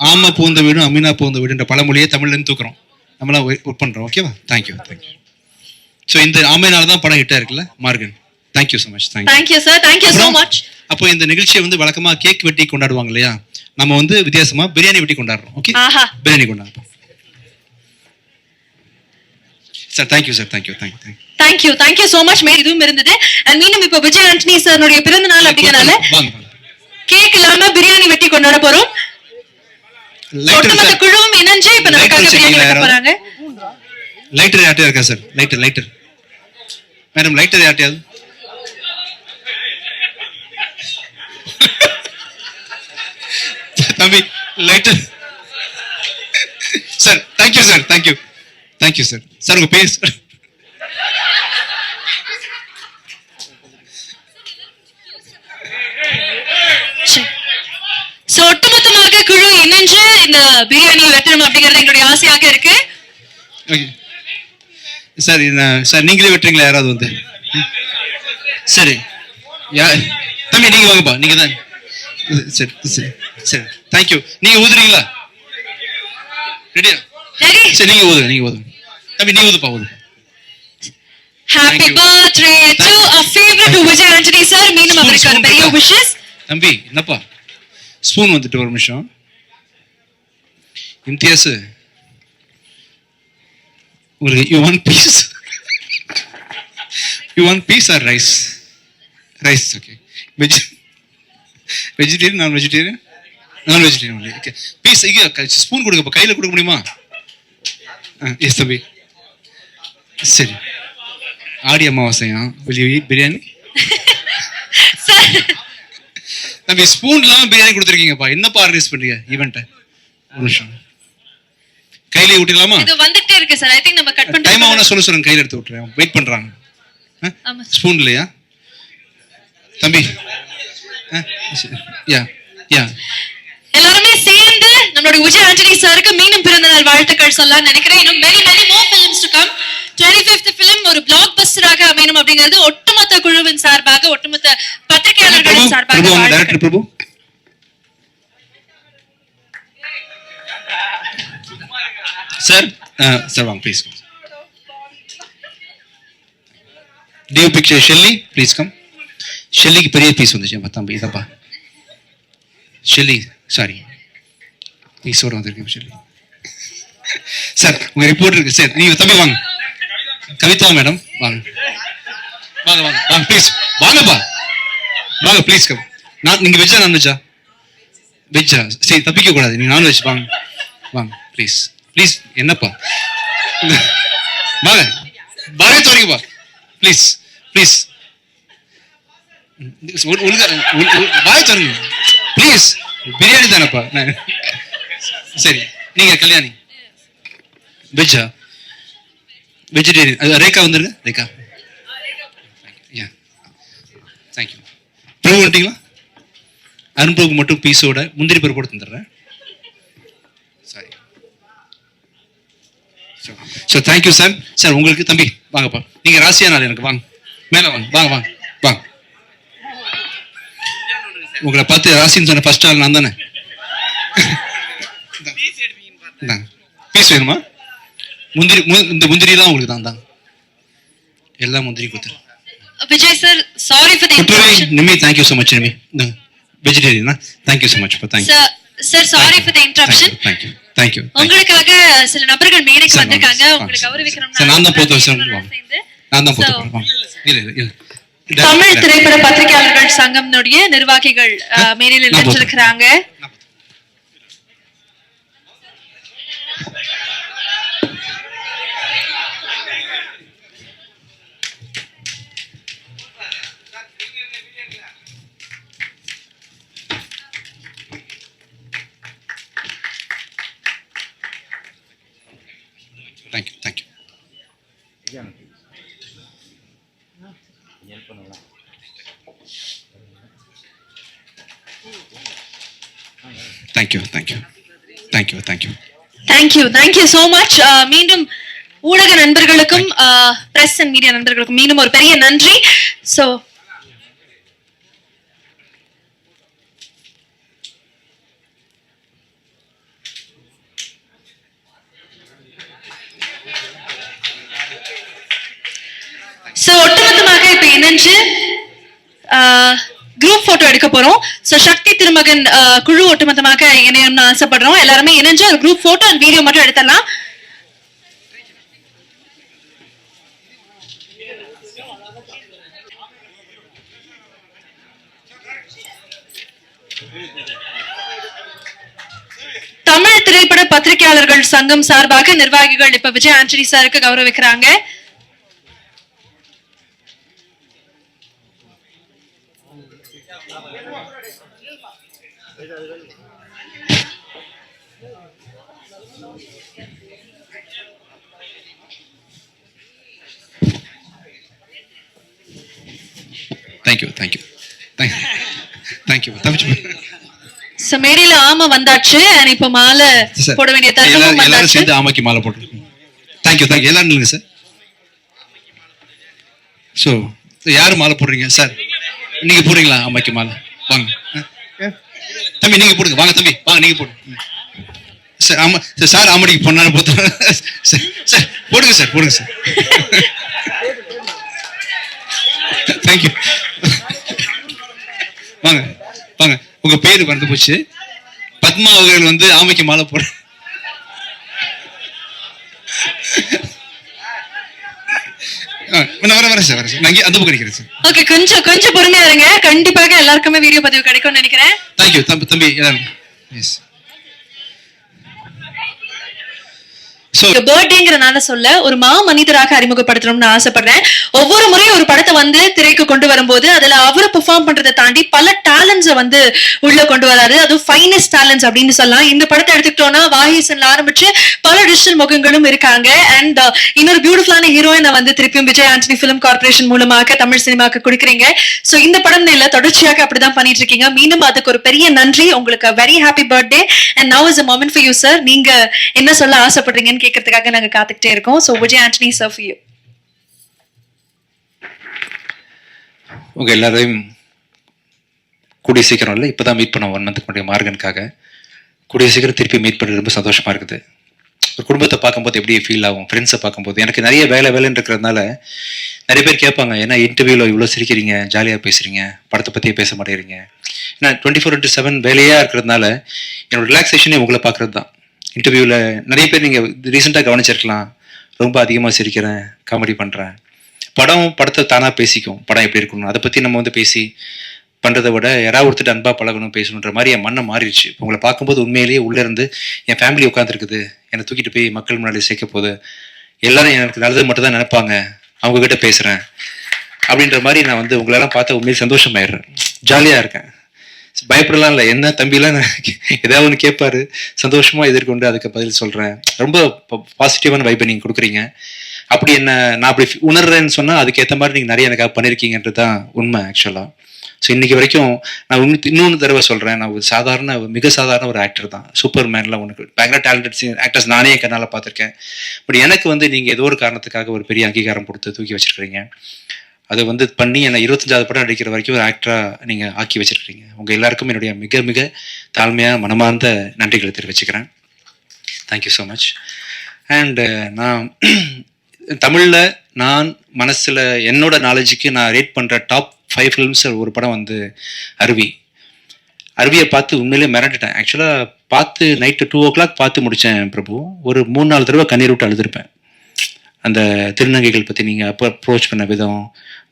ஆமா பூந்த வீடும் அமீனா பூந்த வீடுன்ற பழமொழியே தமிழ்ல இருந்து தூக்குறோம். நம்மளாம் ஒர்க் பண்றோம். ஓகேவா தேங்க்யூ தேங்க்யூ ஸோ இந்த ஆமையினால தான் படம் ஹிட்டா இருக்குல்ல Maargan thank you so much thank you thank you sir thank you so much அப்போ இந்த நிகழ்ச்சியை வந்து வழக்கமா கேக் வெட்டி கொண்டாடுவாங்க இல்லையா? நம்ம வந்து வித்தியாசமா பிரியாணி வெட்டி கொண்டாடுறோம். ஓகே பிரியாணி கொண்டாடுறோம். Sir thank you sir thank you thank you thank you thank you thank you so much மேல் இதுவும் இருந்தது. அண்ட் மீண்டும் இப்ப விஜய் ஆண்டனி சாருடைய பிறந்த நாள் அப்படிங்கறனால கேக் இல்லாம பிரியாணி வெட்டி கொண்டாட போறோம். ஒட்டுமொத்த குழுவும் இணைஞ்சு இப்ப நமக்காக பிரியாணி போறாங்க. லைட்டர் யார்ட்டையா இருக்கா sir lighter lighter madam lighter யார்ட்டையாவது தம்பி lighter sir thank you sir thank you thank you sir sir உங்க பேர் சார் சோ ஒட்டுமொத்தமாக குழு இணைஞ்சு இந்த பிரியாணி வெட்டணும் அப்படிங்கறது எங்களுடைய ஆசையாக இருக்கு. சார் சார் நீங்களே வெட்டுறீங்களா? யாராவது வந்து. சரி. தம்பி நீங்க வாங்கப்பா. நீங்க தான். சரி சரி சரி. தேங்க்யூ நீங்க ஊதுறீங்களா? ரெடியா ரெடி சரி நீங்க ஊதுங்க நீங்க ஊதுங்க. தம்பி நீ ஊதுப்பா ஊது. Happy. Birthday to a favourite Vijay Antony sir மீண்டும் அவருக்கு பெரிய? விஷஸ் தம்பி என்னப்பா? ஸ்பூன் வந்துட்டு ஒரு நிமிஷம். இம்தியாஸ் உங்களுக்கு you one piece you one piece or rice rice okay veg vegetarian non vegetarian non vegetarian okay piece இங்கே ஸ்பூன் கொடுக்கப்பா கையில் கொடுக்க முடியுமா? எஸ் தம்பி. சரி. ஆடி அமாவாசையா? வெளியே பிரியாணி தம்பி ஸ்பூன் இல்லாம பிரியாணி கொடுத்துருக்கீங்கப்பா. என்னப்பா ஆர்கனைஸ் பண்றீங்க? ஈவெண்ட்டை ஒரு நிமிஷம். கையிலே விட்டுக்கலாமா இது வந்துட்டே இருக்கு சார். ஐ திங்க் நம்ம கட் டைம் பண்ணிட்டு ஆகுனா சொல்ல சொல்லுங்க கையில எடுத்து விட்டுறேன் வெயிட் பண்றாங்க. ஸ்பூன் இல்லையா? தம்பி. யா யா. எல்லாருமே சேர்ந்து நம்மளுடைய விஜய் ஆண்டனி சாருக்கு மீண்டும் பிறந்த நாள் வாழ்த்துக்கள் சொல்லலாம் நினைக்கிறேன். இன்னும் many many more films to come twenty fifth film ஒரு பிளாக் பஸ்டராக அமையணும் அப்படிங்கிறது ஒட்டுமொத்த குழுவின் சார்பாக ஒட்டுமொத்த பத்திரிகையாளர்களின் சார்பாக சார் சார் வாங்க ப்ளீஸ் டியூ பிக்சர் ஷெல்லி ப்ளீஸ் கம் ஷெல்லிக்கு பெரிய பீஸ் வந்துச்சு பத்தாம் இதப்பா ஷெல்லி சாரி பீஸோட வந்திருக்கேன் ஷெல்லி சார் உங்க ரிப்போர்ட் இருக்கு சார் நீங்க தம்பி வாங்க கவிதா மேடம் வாங்க வாங்க வாங்க வாங்க ப்ளீஸ் வாங்கப்பா வாங்க ப்ளீஸ் கம் நான் நீங்க வெஜ்ஜா நான்வெஜ்ஜா வெஜ்ஜா சரி தப்பிக்க கூடாது நீங்க நான்வெஜ் வாங்க வாங்க ப்ளீஸ் ப்ளீஸ் என்னப்பா? வாங்க. வாங்க தொடங்கிப்பா ப்ளீஸ் ப்ளீஸ் வாய் தொடங்க ப்ளீஸ் பிரியாணி தானேப்பா. சரி நீங்க கல்யாணி. வெஜ்ஜா? வெஜிடேரியன் ரேகா வந்துருங்க. ரேகா. யா தேங்க்யூ ப்ரூவ் வந்துட்டீங்களா? அருண்பிரபுக்கு மட்டும் பீஸோட முந்திரி பருப்பு போட்டு தந்துடுறேன் sorry so thank you sir sir உங்களுக்கு தம்பி வாங்கப்பா நீங்க ராசியா நாள் எனக்கு வாங்க. மேலே வாங்க வாங்க வாங்க வாங்க. உங்களை பார்த்து ராசின்னு சொன்ன ஃபர்ஸ்ட் ஆள் நான் தானே? பீஸ் வேணுமா? முந்திரி இந்த முந்திரி தான் உங்களுக்கு தான் தான் எல்லா முந்திரி கொடுத்துரு. Vijay sir sorry for the interruption Nimi thank you so much நிமி வெஜிடேரியனா thank you so much thank you sir sir sorry for the interruption thank you thank you உங்களுக்காக சில நபர்கள் மேடைக்கு வந்திருக்காங்க. உங்களுக்கு கௌரவிக்கிறோம் நான் தான் போத்த வருஷம் நான் தான் போத்த இல்ல தமிழ் திரைப்பட பத்திரிகையாளர்கள் சங்கம்னுடைய நிர்வாகிகள் மேடையில் நினைச்சிருக்கிறாங்க thank you thank you so much மீண்டும் ஊடக நண்பர்களுக்கும் பிரஸ் அண்ட் மீடியா நண்பர்களுக்கும் மீண்டும் ஒரு பெரிய நன்றி. சோ ஸோ ஒட்டுமொத்தமாக இப்போ என்னென்று uh, குரூப் போட்டோ எடுக்க போறோம். சோ சக்தி திருமகன் குழு ஒட்டுமொத்தமாக இணையம்னு ஆசைப்படுறோம். எல்லாருமே இணைஞ்சு ஒரு குரூப் போட்டோ அண்ட் வீடியோ மட்டும் எடுத்துடலாம். தமிழ் திரைப்பட பத்திரிகையாளர்கள் சங்கம் சார்பாக நிர்வாகிகள் இப்ப விஜய் ஆண்டனி சாருக்கு கௌரவிக்கிறாங்க. Thank you thank you thank you thank you தப்பிச்சு சோ மேடையில ஆமா வந்தாச்சு. and இப்ப மாலை போட வேண்டிய தருணம் எல்லாரும் சேர்ந்து ஆமைக்கு மாலை போட்டு தேங்க்யூ தேங்க்யூ எல்லாரும் இல்லைங்க சார் ஸோ யாரு மாலை போடுறீங்க? சார் நீங்க போடுறீங்களா ஆமைக்கு மாலை? வாங்க. தம்பி நீங்க போடுங்க. வாங்க தம்பி. வாங்க நீங்க போடுங்க. சார் ஆமா சார் சார் ஆமடிக்கு பொண்ணான போத்து சார் சார் போடுங்க சார் போடுங்க சார் தேங்க்யூ வாங்க வாங்க. உங்க பேரு மறந்து போச்சு. பத்மா அவர்கள் வந்து ஆமைக்கு மாலை போட நான் வர சார் சார். நான் அந்த சார். ஓகே கொஞ்சம் கொஞ்சம் பொறுமையா இருங்க. கண்டிப்பாக எல்லாருக்குமே வீடியோ பதிவு கிடைக்கும்னு நினைக்கிறேன். தேங்க்யூ தம்பி தம்பி எஸ் ஸோ சொல்ல ஒரு மா மனிதராக அறிமுகப்படுத்தணும்னு ஆசைப்படுறேன். ஒவ்வொரு முறையும் ஒரு படத்தை வந்து திரைக்கு கொண்டு வரும்போது அதுல அவரு பெர்ஃபார்ம் பண்றதை தாண்டி பல டேலண்ட்ஸை வந்து உள்ள கொண்டு வராரு. அதுவும் ஃபைனஸ்ட் டேலண்ட்ஸ் அப்படின்னு சொல்லலாம். இந்த படத்தை எடுத்துக்கிட்டோம்னா வாஹிசன்ல ஆரம்பிச்சு பல டிஜிட்டல் முகங்களும் இருக்காங்க. அண்ட் uh, இன்னொரு பியூட்டிஃபுல்லான ஹீரோயினை வந்து திருப்பியும் விஜய் ஆண்டனி பிலிம் கார்பரேஷன் மூலமாக தமிழ் சினிமாக்கு கொடுக்குறீங்க. சோ இந்த படம் இல்ல தொடர்ச்சியாக அப்படிதான் பண்ணிட்டு இருக்கீங்க மீண்டும் அதுக்கு ஒரு பெரிய நன்றி. உங்களுக்கு very happy birthday and now is a moment for you sir நீங்க என்ன சொல்ல ஆசைப்படுறீங்கன்னு கேட்கறதுக்காக நாங்க காத்துக்கிட்டே இருக்கோம். So Vijay Antony sir for you உங்கள் எல்லாரையும் கூடிய சீக்கிரம் இல்லை இப்போ தான் மீட் பண்ண ஒன் மந்த்துக்கு முன்னாடி மார்கனுக்காக. கூடிய சீக்கிரம் திருப்பி மீட் பண்ண ரொம்ப சந்தோஷமாக இருக்குது. ஒரு குடும்பத்தை பார்க்கும்போது எப்படி ஃபீல் ஆகும்? ஃப்ரெண்ட்ஸை பார்க்கும்போது. எனக்கு நிறைய வேலை வேலைன்னு இருக்கிறதுனால நிறைய பேர் கேட்பாங்க ஏன்னா இன்டர்வியூவில் இவ்வளோ சிரிக்கிறீங்க ஜாலியாக பேசுகிறீங்க படத்தை பற்றியே பேச மாட்டேங்கிறீங்க. ஏன்னா டுவெண்ட்டி ஃபோர் இன்ட்டு செவன் வேலையாக இருக்கிறதுனால என்னோட ரிலாக்ஸேஷனே உங்களை பார்க்குறது தான் இன்டர்வியூவில் நிறைய பேர் நீங்கள் ரீசெண்டாக கவனிச்சிருக்கலாம். ரொம்ப அதிகமாக சிரிக்கிறேன் காமெடி பண்ணுறேன் படம் படத்தை தானாக பேசிக்கும். படம் எப்படி இருக்கணும் அதை பற்றி நம்ம வந்து பேசி பண்ணுறதை விட யாராவது ஒருத்தர் அன்பாக பழகணும் பேசணுன்ற மாதிரி என் மண்ணை மாறிடுச்சு. உங்களை பார்க்கும்போது உண்மையிலேயே உள்ளே இருந்து என் ஃபேமிலி உட்காந்துருக்குது என்னை தூக்கிட்டு போய் மக்கள் முன்னாடி சேர்க்க போகுது. எல்லாரும் எனக்கு நல்லது மட்டும் தான் நினைப்பாங்க. அவங்கக்கிட்ட பேசுகிறேன் அப்படின்ற மாதிரி நான் வந்து உங்களெல்லாம் பார்த்து உண்மையிலே சந்தோஷமாயிடுறேன். ஜாலியாக இருக்கேன். பயப்படலாம் இல்லை. என்ன தம்பிலாம் ஏதாவது ஒன்று கேட்பாரு சந்தோஷமா எதிர்கொண்டு அதுக்கு பதில் சொல்றேன். ரொம்ப பாசிட்டிவான வைப்பை நீங்க கொடுக்குறீங்க. அப்படி என்ன நான் அப்படி உணர்றேன்னு சொன்னா அதுக்கேற்ற மாதிரி நீங்க நிறைய எனக்காக பண்ணிருக்கீங்கன்றது தான் உண்மை ஆக்சுவலா ஸோ இன்னைக்கு வரைக்கும் நான் இன்னொன்று தடவை சொல்றேன். நான் ஒரு சாதாரண மிக சாதாரண ஒரு ஆக்டர் தான். சூப்பர் மேன்ல உனக்கு பயங்கர டேலண்டட் ஆக்டர்ஸ் நானே என் கண்ணால் பார்த்துருக்கேன். பட் எனக்கு வந்து நீங்க ஏதோ ஒரு காரணத்துக்காக ஒரு பெரிய அங்கீகாரம் கொடுத்து தூக்கி வச்சிருக்கிறீங்க. அதை வந்து பண்ணி என்னை இருபத்தஞ்சாவது படம் நடிக்கிற வரைக்கும் ஒரு ஆக்டராக நீங்கள் ஆக்கி வச்சிருக்கிறீங்க. உங்கள் எல்லாருக்கும் என்னுடைய மிக மிக தாழ்மையாக மனமார்ந்த நன்றிகளை தெரிவிச்சுக்கிறேன். தேங்க்யூ ஸோ மச் அண்டு நான் தமிழில் நான் மனசில் என்னோட நாலேஜுக்கு நான் ரேட் பண்ணுற டாப் ஃபைவ் ஃபிலிம்ஸ் ஒரு படம் வந்து அருவி. அருவியை பார்த்து உண்மையிலே மிரண்டுட்டேன். ஆக்சுவலாக பார்த்து நைட்டு டூ ஓ கிளாக் பார்த்து முடித்தேன் பிரபு. ஒரு மூணு நாலு தடவை கண்ணீர் விட்டு அழுதுருப்பேன். அந்த திருநங்கைகள் பற்றி நீங்கள் அப்போ அப்ரோச் பண்ண விதம்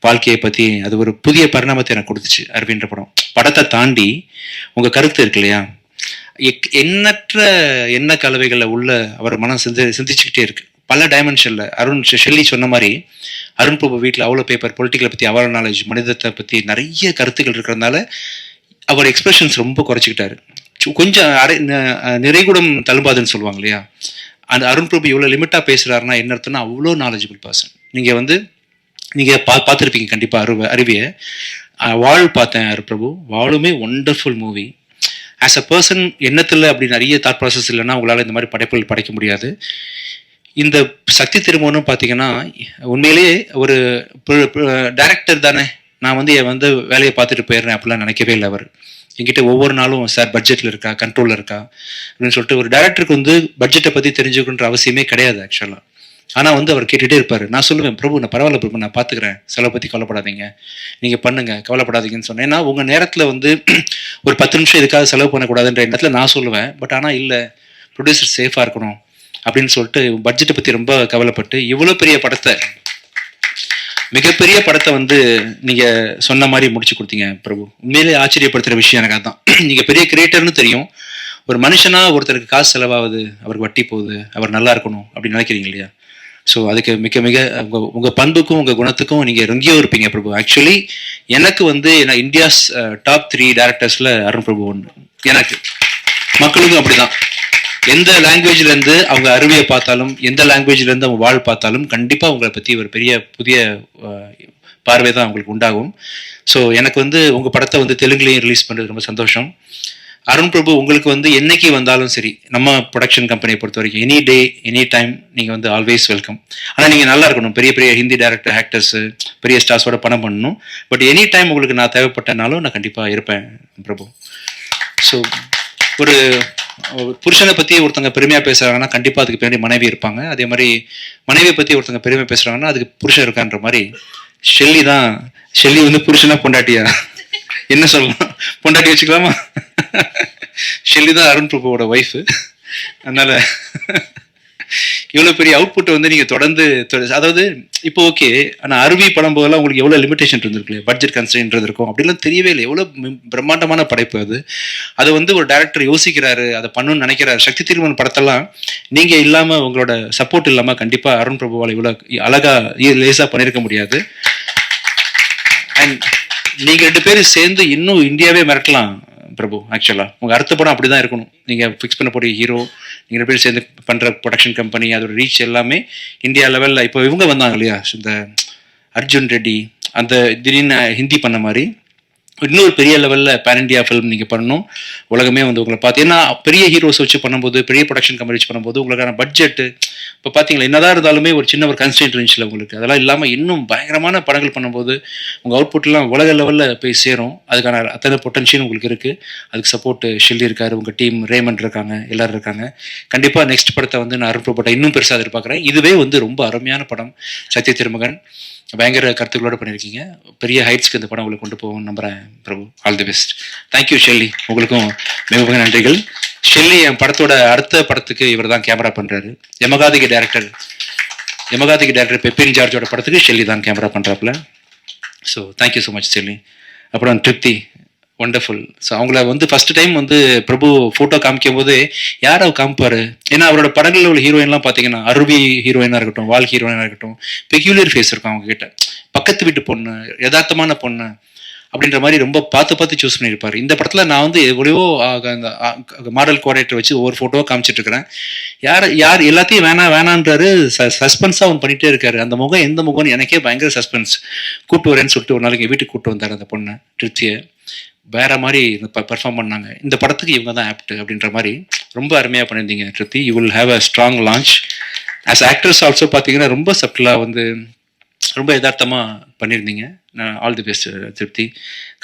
வாழ்க்கையை பற்றி அது ஒரு புதிய பரிணாமத்தை எனக்கு கொடுத்துச்சு அருவின்ற படம். படத்தை தாண்டி உங்கள் கருத்து இருக்கு இல்லையா? எக்- எண்ணற்ற எண்ண கலவைகளில் உள்ள அவர் மனம் சிந்தி சிந்திச்சுக்கிட்டே இருக்கு. பல டைமென்ஷனில் அருண் ஷெல்லி சொன்ன மாதிரி அருண் பிரபு வீட்டில் அவ்வளோ பேப்பர் பொலிட்டிக்கலை பற்றி அவ்வளோ நாலேஜ் மனிதத்தை பற்றி நிறைய கருத்துக்கள் இருக்கிறதுனால அவர் எக்ஸ்பிரஷன்ஸ் ரொம்ப குறைச்சிக்கிட்டாரு. கொஞ்சம் அரை நிறைகுடம் தழும்பாதுன்னு சொல்லுவாங்க இல்லையா? அந்த அருண் பிரபு இவ்வளோ லிமிட்டாக பேசுகிறாருன்னா என்ன அர்த்தம்னா அவ்வளோ நாலேஜபிள் பர்சன் நீங்கள் வந்து நீங்கள் பா பார்த்துருப்பீங்க கண்டிப்பாக அருவ அருவியை. வாழ் பார்த்தேன் அரு Prabhu? வாழுமே wonderful movie as a person எண்ணத்தில் அப்படி நிறைய தாட் ப்ராசஸ் இல்லைன்னா உங்களால் இந்த மாதிரி படைப்புகள் படைக்க முடியாது. இந்த சக்தி திருமணம் பார்த்தீங்கன்னா உண்மையிலேயே ஒரு டைரக்டர் தானே. நான் வந்து என் வந்து வேலையை பார்த்துட்டு போயிடுறேன் அப்படிலாம் நினைக்கவே இல்லை அவர். என்கிட்ட ஒவ்வொரு நாளும் சார் பட்ஜெட்டில் இருக்கா? கண்ட்ரோலில் இருக்கா? அப்படின்னு சொல்லிட்டு ஒரு டேரக்டருக்கு வந்து பட்ஜெட்டை பற்றி தெரிஞ்சுக்கணுன்ற அவசியமே கிடையாது ஆக்சுவலாக ஆனால் வந்து அவர் கேட்டுகிட்டே இருப்பார். நான் சொல்லுவேன் பிரபு நான் பரவாயில்ல பிரபு நான் பார்த்துக்கிறேன் செலவை பற்றி கவலைப்படாதீங்க. நீங்கள் பண்ணுங்க கவலைப்படாதீங்கன்னு சொன்னேன். ஏன்னா உங்கள் நேரத்தில் வந்து ஒரு பத்து நிமிஷம் இதுக்காக செலவு பண்ணக்கூடாதுன்ற இடத்துல நான் சொல்லுவேன். பட் ஆனால் இல்லை ப்ரொடியூசர் சேஃபாக இருக்கணும் அப்படின்னு சொல்லிட்டு பட்ஜெட்டை பற்றி ரொம்ப கவலைப்பட்டு இவ்வளோ பெரிய படத்தை மிகப்பெரிய படத்தை வந்து நீங்க சொன்ன மாதிரி முடிச்சு கொடுத்தீங்க பிரபு. உண்மையிலே ஆச்சரியப்படுத்துற விஷயம் எனக்கு அதான். நீங்க பெரிய கிரியேட்டர்னு தெரியும். ஒரு மனுஷனா ஒருத்தருக்கு காசு செலவாகுது அவருக்கு வட்டி போகுது அவர் நல்லா இருக்கணும் அப்படின்னு நினைக்கிறீங்க இல்லையா? ஸோ அதுக்கு மிக மிக உங்கள் உங்கள் பண்புக்கும் உங்கள் குணத்துக்கும் நீங்கள் எங்கேயோ இருப்பீங்க பிரபு. ஆக்சுவலி எனக்கு வந்து நான் இந்தியாஸ் டாப் த்ரீ டேரக்டர்ஸில் அருண் பிரபு ஒன்று எனக்கு. மக்களுக்கும் அப்படிதான். எந்த லாங்குவேஜ்ல இருந்து அவங்க அருவியை பார்த்தாலும் எந்த லாங்குவேஜ்ல இருந்து அவங்க வாழ் பார்த்தாலும் கண்டிப்பா உங்களை பத்தி ஒரு பெரிய புதிய பார்வை தான் அவங்களுக்கு உண்டாகும். ஸோ எனக்கு வந்து உங்க படத்தை வந்து தெலுங்குலையும் ரிலீஸ் பண்ணுறது ரொம்ப சந்தோஷம். அருண் பிரபு உங்களுக்கு வந்து என்னைக்கு வந்தாலும் சரி நம்ம ப்ரொடக்ஷன் கம்பெனியை பொறுத்த வரைக்கும் எனி டே எனி டைம் நீங்கள் வந்து ஆல்வேஸ் வெல்கம் ஆனால் நீங்கள் நல்லா இருக்கணும். பெரிய பெரிய ஹிந்தி டேரக்டர் ஆக்டர்ஸு பெரிய ஸ்டார்ஸோட பணம் பண்ணணும். பட் எனி டைம் உங்களுக்கு நான் தேவைப்பட்டனாலும் நான் கண்டிப்பாக இருப்பேன் பிரபு. ஸோ ஒரு புருஷனை பற்றி ஒருத்தங்க பெருமையாக பேசுகிறாங்கன்னா கண்டிப்பாக அதுக்கு பின்னாடி மனைவி இருப்பாங்க. அதே மாதிரி மனைவியை பற்றி ஒருத்தங்க பெருமையாக பேசுகிறாங்கன்னா அதுக்கு புருஷன் இருக்கான்ற மாதிரி ஷெல்லி தான் ஷெல்லி வந்து புருஷனா பொண்டாட்டியா? என்ன சொல்லலாம் பொண்டாட்டி வச்சுக்கலாமா? ஷெல்லி தான் அருண் பிரபுவோட ஒய்ஃபு அதனால இவ்வளோ பெரிய அவுட்புட் வந்து நீங்கள் தொடர்ந்து அதாவது இப்போ ஓகே ஆனால் அருவி படம் போதெல்லாம் உங்களுக்கு எவ்வளோ லிமிடேஷன் இருந்திருக்கு பட்ஜெட் கன்ஸ்டன்ட் இருக்கும். அப்படிலாம் தெரியவே இல்லை. எவ்வளோ பிரம்மாண்டமான படைப்பு அது. அதை வந்து ஒரு டேரக்டர் யோசிக்கிறாரு அதை பண்ணணும்னு நினைக்கிறாரு. சக்தி திருமண் படத்தெல்லாம் நீங்கள் இல்லாமல் உங்களோட சப்போர்ட் இல்லாமல் கண்டிப்பாக அருண் பிரபுவால் இவ்வளோ அழகாக லேசாக பண்ணியிருக்க முடியாது. அண்ட் நீங்கள் ரெண்டு பேரும் சேர்ந்து இன்னும் இந்தியாவே மிரட்டலாம். பிரபு ஆக்சுவலாக உங்கள் அடுத்த படம் அப்படிதான் இருக்கணும். நீங்கள் ஃபிக்ஸ் பண்ண போற ஹீரோ நீங்கள் பேர் சேர்ந்து பண்ணுற ப்ரொடக்ஷன் கம்பெனி அதோட ரீச் எல்லாமே இந்தியா லெவலில் இப்போ இவங்க வந்தாங்க இல்லையா? இந்த அர்ஜுன் ரெட்டி அந்த திடீர்னு ஹிந்தி பண்ண மாதிரி. இன்னொரு பெரிய லெவலில் பேன் இண்டியா ஃபிலிம் நீங்கள் பண்ணணும். உலகமே வந்து உங்களை பார்த்து ஏன்னா பெரிய ஹீரோஸ் வச்சு பண்ணும்போது பெரிய ப்ரொடக்ஷன் கம்பெனி வச்சு பண்ணும்போது உங்களுக்கான பட்ஜெட்டு இப்போ பார்த்தீங்களா என்னதான் இருந்தாலுமே ஒரு சின்ன ஒரு கன்ஸ்டன்ட் இருந்துச்சுல உங்களுக்கு. அதெல்லாம் இல்லாமல் இன்னும் பயங்கரமான படங்கள் பண்ணும்போது உங்கள் அவுட்புட்லாம் உலக லெவலில் போய் சேரும். அதுக்கான அத்தனை பொட்டன்ஷியல் உங்களுக்கு இருக்குது அதுக்கு சப்போர்ட் ஷெல்லி இருக்காரு உங்கள் டீம் ரேமண்ட் இருக்காங்க எல்லோரும் இருக்காங்க. கண்டிப்பாக நெக்ஸ்ட் படத்தை வந்து நான் அருண் இன்னும் பெருசாக எதிர்பார்க்குறேன். இதுவே வந்து ரொம்ப அருமையான படம். சத்ய திருமகன் பயங்கர கருத்துக்களோட பண்ணியிருக்கீங்க. பெரிய ஹைட்ஸ்க்கு இந்த படம் உங்களுக்கு கொண்டு போகும் நம்புறேன் Prabhu. All the best thank you Shelly உங்களுக்கும் மிக மிக நன்றிகள். ஷெல்லி என் படத்தோட அடுத்த படத்துக்கு இவர் தான் கேமரா பண்றாரு. யமகாதிகி டைரக்டர் யமகாதிகி டைரக்டர் பெப்பின் ஜார்ஜோட படத்துக்கு ஷெல்லி தான் camera பண்றாப்புல. So thank you so much Shelly அப்புறம் திருப்தி ஒண்டர்ஃபுல் ஸோ அவங்கள வந்து ஃபர்ஸ்ட் டைம் வந்து பிரபு ஃபோட்டோ காமிக்கும் போது யார் அவர் காமிப்பார்? ஏன்னா அவரோட படங்களில் உள்ள ஹீரோயின்லாம் பார்த்தீங்கன்னா அருவி ஹீரோயினாக இருக்கட்டும் வால் ஹீரோயினாக இருக்கட்டும் பெக்யூலியர் ஃபேஸ் இருக்கும் அவங்க கிட்ட. பக்கத்து வீட்டு பொண்ணு யதார்த்தமான பொண்ணு அப்படின்ற மாதிரி ரொம்ப பார்த்து பார்த்து சூஸ் பண்ணியிருப்பார். இந்த படத்தில் நான் வந்து எவ்வளவோ அந்த மாடல் கோஆர்டினேட்டர் வச்சு ஒவ்வொரு ஃபோட்டோவாக காமிச்சிட்டு இருக்கிறேன் யார் யார் எல்லாத்தையும் வேணாம் வேணான்றாரு சஸ்பென்ஸாக அவன் பண்ணிகிட்டே இருக்காரு. அந்த முகம் எந்த முகம்னு எனக்கே பயங்கர சஸ்பென்ஸ் கூட்டு வரேன்னு சொல்லிட்டு ஒரு நாளைக்கு வீட்டுக்கு கூட்டு வந்தார் அந்த பொண்ணை திருப்தியை. வேற மாதிரி பெர்ஃபார்ம் பண்ணாங்க. இந்த படத்துக்கு இவங்க தான் ஆப்ட் அப்படின்ற மாதிரி ரொம்ப அருமையாக பண்ணியிருந்தீங்க Tripti you will have a strong launch as actors also பார்த்தீங்கன்னா ரொம்ப சப்டலாக வந்து ரொம்ப யதார்த்தமாக பண்ணியிருந்தீங்க. ஆல் தி பெஸ்ட் திருப்தி.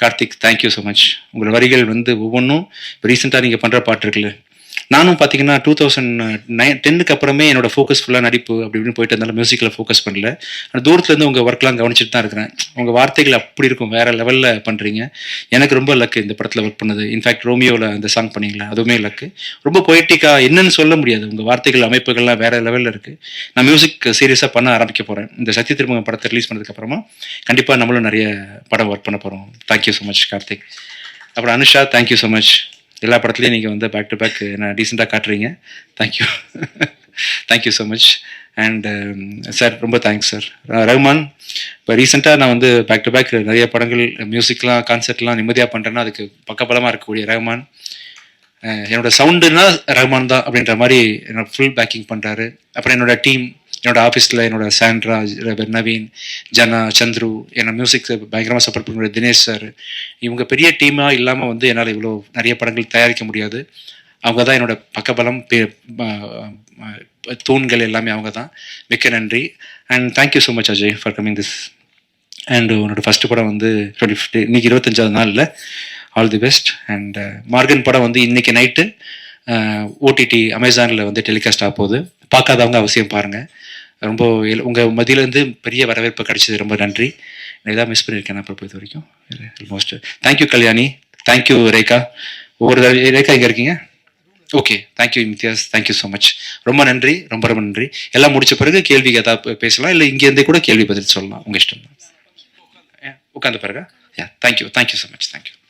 கார்த்திக் தேங்க்யூ ஸோ மச் உங்களோட வரிகள் வந்து ஒவ்வொன்றும் இப்போ ரீசெண்டாக நீங்கள் பண்ணுற பாட்டு இருக்குல்ல நானும் பார்த்தீங்கன்னா டூ தௌசண்ட் நைன் டென்னுக்கு அப்புறமே என்னோட ஃபோக்கஸ் ஃபுல்லாக நடிப்பு அப்படி இப்படின்னு போயிட்டு இருந்தாலும் மியூசிக்கில் ஃபோக்கஸ் பண்ணல. ஆனால் தூரத்துலேருந்து உங்கள் ஒர்க்லாம் கவனிச்சுட்டு தான் இருக்கிறேன். உங்கள் வார்த்தைகள் அப்படி இருக்கும் வேற லெவலில் பண்ணுறீங்க எனக்கு ரொம்ப லக்கு இந்த படத்தில் ஒர்க் பண்ணது. இன்ஃபேக்ட் ரோமியோவில் அந்த சாங் பண்ணீங்களா? அதுவுமே லக்கு ரொம்ப பொய்டிக்காக என்னன்னு சொல்ல முடியாது. உங்கள் வார்த்தைகள் அமைப்புகள்லாம் வேற லெவலில் இருக்குது நான் மியூசிக் சீரியஸாக பண்ண ஆரம்பிக்க போகிறேன் இந்த சத்ய திருமங்க படத்தை ரிலீஸ் பண்ணதுக்கப்புறமா கண்டிப்பாக நம்மளும் நிறைய படம் ஒர்க் பண்ண போகிறோம் தேங்க்யூ ஸோ மச் கார்த்திக். அப்புறம் அனுஷா தேங்க்யூ ஸோ மச் எல்லா படத்துலையும் நீங்கள் வந்து பேக் டு பேக் என்ன டீசெண்டாக காட்டுறீங்க. Thank you thank you so much and sir ரொம்ப தேங்க்ஸ் சார் ரஹ்மான் இப்போ ரீசெண்டாக நான் வந்து பேக் டு பேக் நிறைய படங்கள் மியூசிக்லாம் கான்சர்ட்லாம் நிம்மதியாக பண்ணுறேன்னா அதுக்கு பக்கபலமாக இருக்கக்கூடிய ரஹ்மான் uh, என்னோட சவுண்டுனா ரஹ்மான் தான் அப்படின்ற மாதிரி என்னோட ஃபுல் பேக்கிங் பண்ணுறாரு அப்புறம் என்னோட டீம் என்னோட ஆஃபீஸில் என்னோட சாண்ட்ரா நவீன் ஜனா சந்துரு என்னோட மியூசிக் பயங்கரமாக சப்போர்ட் பண்ணுற தினேஷ் சார் இவங்க பெரிய டீமாக இல்லாமல் வந்து என்னால் இவ்வளோ நிறைய படங்கள் தயாரிக்க முடியாது. அவங்க தான் என்னோட பக்கபலம் தூண்கள் எல்லாமே அவங்க தான் மிக்க நன்றி. And thank you so much Ajay for coming this and உன்னோட ஃபஸ்ட்டு படம் வந்து டுவெண்ட்டி ஃபிஃப்டி இன்னைக்கு இருபத்தஞ்சாவது நாளில். All the best and Maargan படம் வந்து இன்றைக்கி நைட்டு ஓடிடி அமேசானில் வந்து டெலிகாஸ்ட் ஆக போகுது. பார்க்காதவங்க அவசியம் பாருங்கள் ரொம்ப எல்- மதியிலேருந்து பெரிய வரவேற்பு கிடைச்சது ரொம்ப நன்றி. நான் ஏதாவது மிஸ் பண்ணியிருக்கேன். அப்புறம் இது வரைக்கும். Almost thank you Kalyani. Thank you Rekha. ஒவ்வொரு தடவை- ரேகா எங்கே இருக்கீங்க? Okay thank you Imtiaz. Thank you so much ரொம்ப நன்றி. ரொம்ப ரொம்ப நன்றி. எல்லாம் முடிச்ச பிறகு கேள்வி ஏதாவது பேசலாம். இல்லை இங்கேருந்தே கூட கேள்வி பதில் சொல்லலாம். உங்கள் இஷ்டம் தான். உட்காந்து பிறகு yeah thank you thank you so much thank you